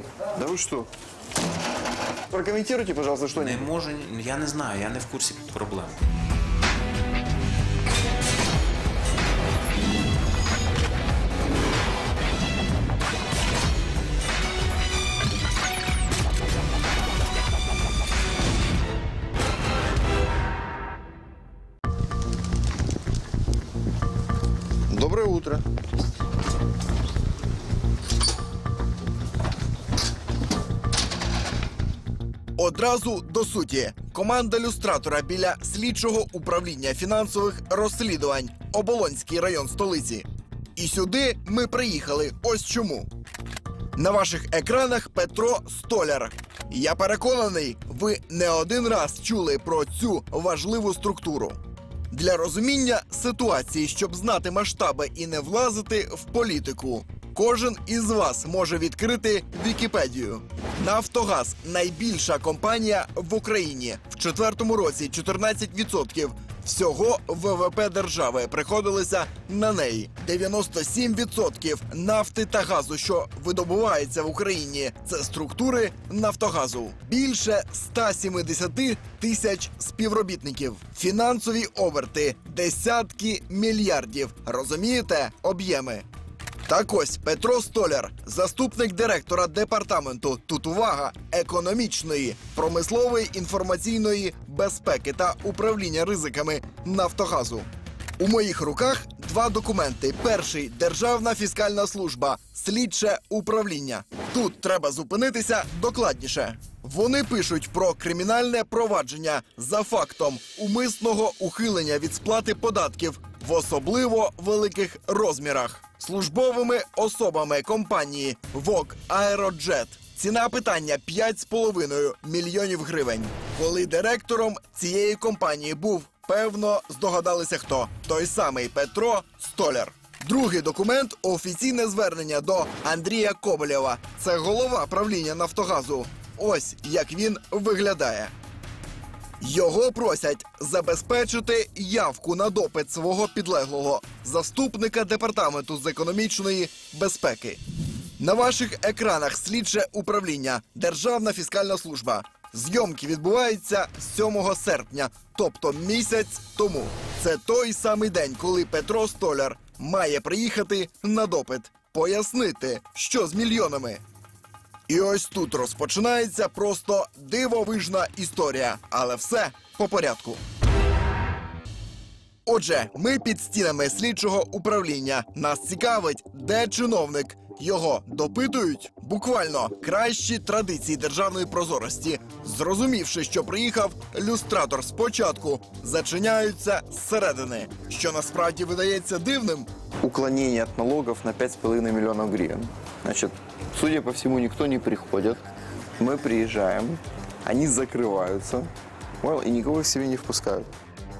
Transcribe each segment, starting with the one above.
проблем. Да вы что? Прокомментируйте, пожалуйста, что-нибудь. можу, я не знаю, я не в курсі проблем. Одразу до суті. Команда люстратора біля слідчого управління фінансових розслідувань Оболонський район столиці. І сюди ми приїхали. Ось чому. На ваших екранах Петро Столяр. Я переконаний, ви не один раз чули про цю важливу структуру. Для розуміння ситуації, щоб знати масштаби і не влазити в політику, кожен із вас може відкрити Вікіпедію. Нафтогаз найбільша компанія в Україні. В четвертому році 14% всього ВВП держави приходилося на неї. 97% нафти та газу, що видобувається в Україні, це структури Нафтогазу. Більше 170 тисяч співробітників. Фінансові оберти десятки мільярдів. Розумієте об'єми? Так ось Петро Столяр, заступник директора департаменту тут увага економічної, промислової інформаційної безпеки та управління ризиками Нафтогазу. У моїх руках два документи. Перший Державна фіскальна служба, слідче управління. Тут треба зупинитися докладніше. Вони пишуть про кримінальне провадження за фактом умисного ухилення від сплати податків в особливо великих розмірах службовими особами компанії ВОК Аероджет. Ціна питання 5,5 мільйонів гривень. Коли директором цієї компанії був, певно, здогадалися хто той самий Петро Столяр. Другий документ офіційне звернення до Андрія Коболєва. Це голова правління Нафтогазу. Ось як він виглядає. Його просять забезпечити явку на допит свого підлеглого заступника департаменту з економічної безпеки. На ваших екранах слідче управління Державна фіскальна служба. Зйомки відбуваються 7 серпня, тобто місяць тому. Це той самий день, коли Петро Столяр має приїхати на допит, пояснити, що з мільйонами. І ось тут розпочинається просто дивовижна історія, але все по порядку. Отже, ми під стінами слідчого управління. Нас цікавить, де чиновник. Його допитують буквально кращі традиції державної прозорості. Зрозумівши, що приїхав люстратор спочатку, зачиняються зсередини, що насправді видається дивним, Уклонение от налогов на 5,5 миллионов гривен. Значит, судя по всему, никто не приходит. Мы приезжаем, они закрываются, понял, и никого к себе не впускают.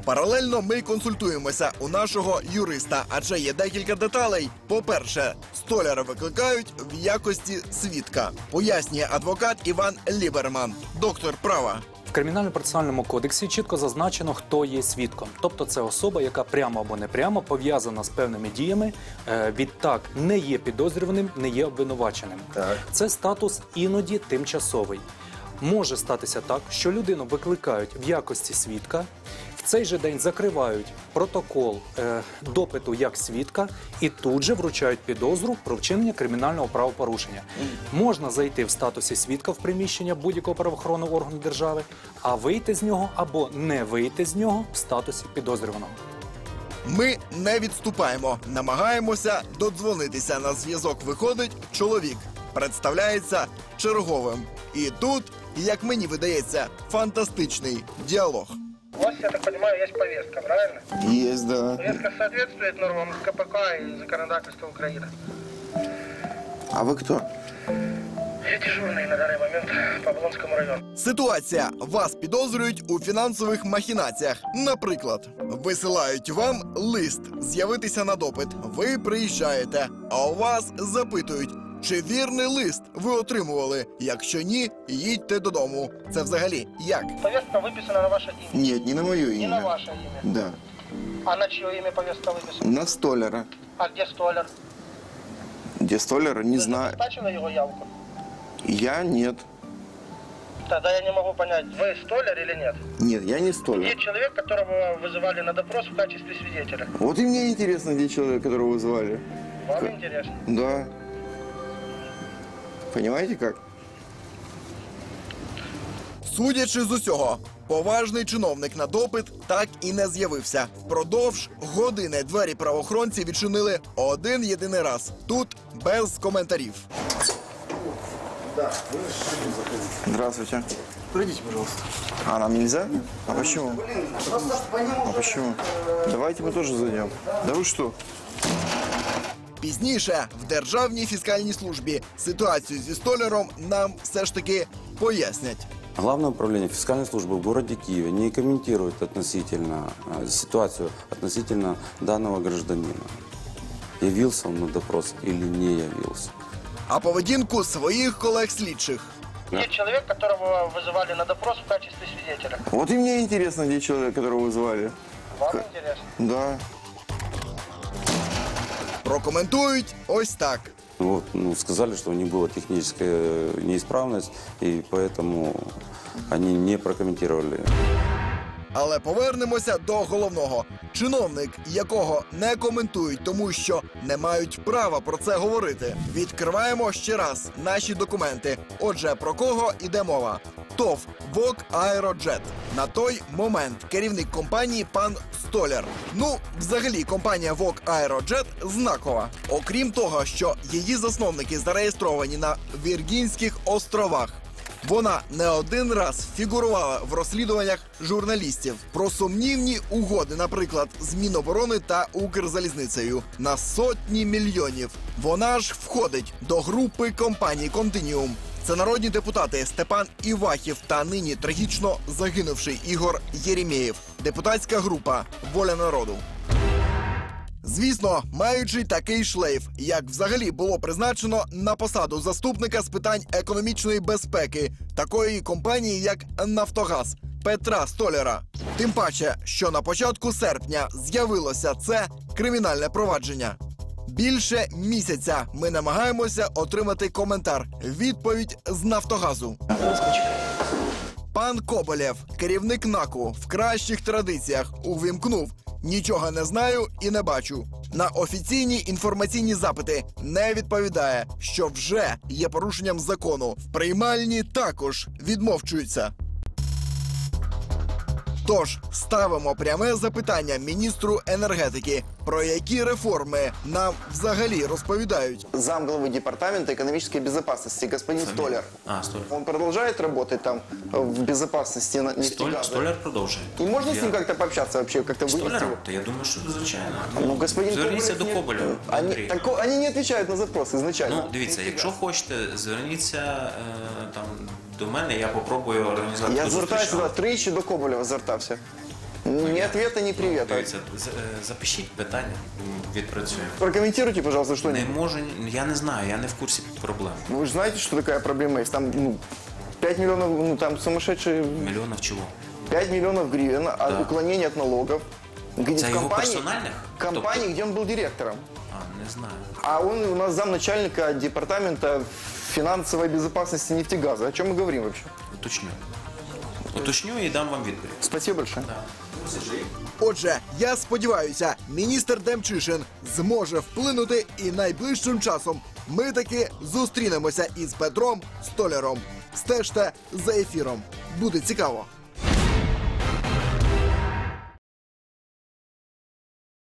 Паралельно ми консультуємося у нашого юриста, адже є декілька деталей. По-перше, столяра викликають в якості свідка, пояснює адвокат Іван Ліберман, доктор права. Кримінально-процесуальному кодексі чітко зазначено, хто є свідком. Тобто це особа, яка прямо або непрямо пов'язана з певними діями, е, відтак не є підозрюваним, не є обвинуваченим. Так. Це статус іноді тимчасовий. Може статися так, що людину викликають в якості свідка. Цей же день закривають протокол е, допиту як свідка і тут же вручають підозру про вчинення кримінального правопорушення. Можна зайти в статусі свідка в приміщення будь-якого правоохоронного органу держави, а вийти з нього або не вийти з нього в статусі підозрюваного. Ми не відступаємо, намагаємося додзвонитися. На зв'язок виходить чоловік, представляється черговим. І тут, як мені видається, фантастичний діалог. У вас, я так понимаю, есть повестка, правильно? Есть, да. Повестка соответствует нормам КПК и законодательства Украины. А вы кто? Я дежурный на данный момент по Облонскому району. Ситуація вас підозрюють у фінансових махінаціях. Наприклад, висилають вам лист з'явитися на допит. Ви приїжджаєте, а у вас запитують, чи вірний лист ви отримували. Якщо ні, їдьте додому. Це взагалі як? Повестка выписана на ваше имя. Нет, не на мое имя. Не на ваше имя. Да. А на чье имя повестка выписана? На столяра. А где столяр? Где столяра, не Вы знаю. забезпечили его явку? Я нет. Тогда я не могу понять, вы столяр или нет? Нет, я не столяр. Есть человек, которого вызывали на допрос в качестве свидетеля. Вот и мне интересно, где человек, которого вызвали. Вам интересно? Да. Понимаете как? Судячи з усього, поважний чиновник на допит так і не з'явився. Впродовж години двері правоохоронці відчинили один єдиний раз. Тут без коментарів. Здравствуйте. Пройдите, пожалуйста. А нам нельзя? А почему? А почему? Давайте мы тоже зайдем. Да вы что? Пізніше в Державній фіскальній службі ситуацію зі столяром нам все ж таки пояснять. Главное управление фискальной службы в городе Киеве не комментирует относительно э, ситуацию относительно данного гражданина. Явился он на допрос или не явился. А поведінку своїх колег слідчих. Есть человек, которого вызывали на допрос в качестве свидетеля. Вот и мне интересно, где человек, которого вызвали. Вам интересно? Да. Прокоментують ось так. Вот, ну, сказали, что у них была техническая э, неисправность, и поэтому они не прокомментировали. Але повернемося до головного. Чиновник, якого не коментують, тому що не мають права про це говорити. Відкриваємо ще раз наші документи. Отже, про кого іде мова? ТОВ ВОК Аероджет. На той момент керівник компанії пан Столяр. Ну, взагалі, компанія ВОК Аероджет знакова. Окрім того, що її засновники зареєстровані на Віргінських островах. Вона не один раз фігурувала в розслідуваннях журналістів про сумнівні угоди, наприклад, з Міноборони та Укрзалізницею на сотні мільйонів. Вона ж входить до групи компаній Континіум. Це народні депутати Степан Івахів та нині трагічно загинувший Ігор Єремєєв. Депутатська група Воля народу. Звісно, маючи такий шлейф, як взагалі було призначено на посаду заступника з питань економічної безпеки такої компанії, як Нафтогаз Петра Столяра. Тим паче, що на початку серпня з'явилося це кримінальне провадження. Більше місяця ми намагаємося отримати коментар. Відповідь з Нафтогазу. Пан Коболєв, керівник НАКу, в кращих традиціях увімкнув. Нічого не знаю і не бачу. На офіційні інформаційні запити не відповідає, що вже є порушенням закону. В приймальні також відмовчуються. Тож ставимо пряме запитання міністру енергетики, про які реформи нам взагалі розповідають. Замглавы департамента экономической безопасности, господин Столяр. А, Столяр. Он продолжает работать там э, в безопасности на- Столь, нефтегаза? столяр продовжує. И можно с Я- ним как-то пообщаться вообще, как-то вывести Столяром? его? Та я думаю, що звичайно. Ну, господин Зверніться Коболев до не- Коболєва, до Они, Андрія. тако- они не отвечают на запросы изначально. Ну, дивіться, якщо хочете, зверніться е, там до мене, я попробую організувати Я ту звертаюся зустріч. сюди тричі до Коболєва звертався. Ні ответа, ні привета. Дивіться, з- е, запишіть питання, м, відпрацюємо. Прокомментируйте, пожалуйста, Не что-нибудь. можу, я не знаю, я не в курсі проблем. Вы же знаете, что такая проблема есть? Там ну, 5 миллионов, ну там сумасшедшие, Мільйонів чого? 5 миллионов гривен, а Да. уклонение от налогов. Где Это в его компании, персональных? компании, где он был директором. А, не знаю. А он у нас замначальника департамента финансовой безопасности нефтегаза. О чем мы говорим вообще? Уточню. Уточню і дам вам відповідь. Спасибо большое. Отже, я сподіваюся, міністр Демчишин зможе вплинути і найближчим часом ми таки зустрінемося із Петром Столяром. Стежте за ефіром. Буде цікаво.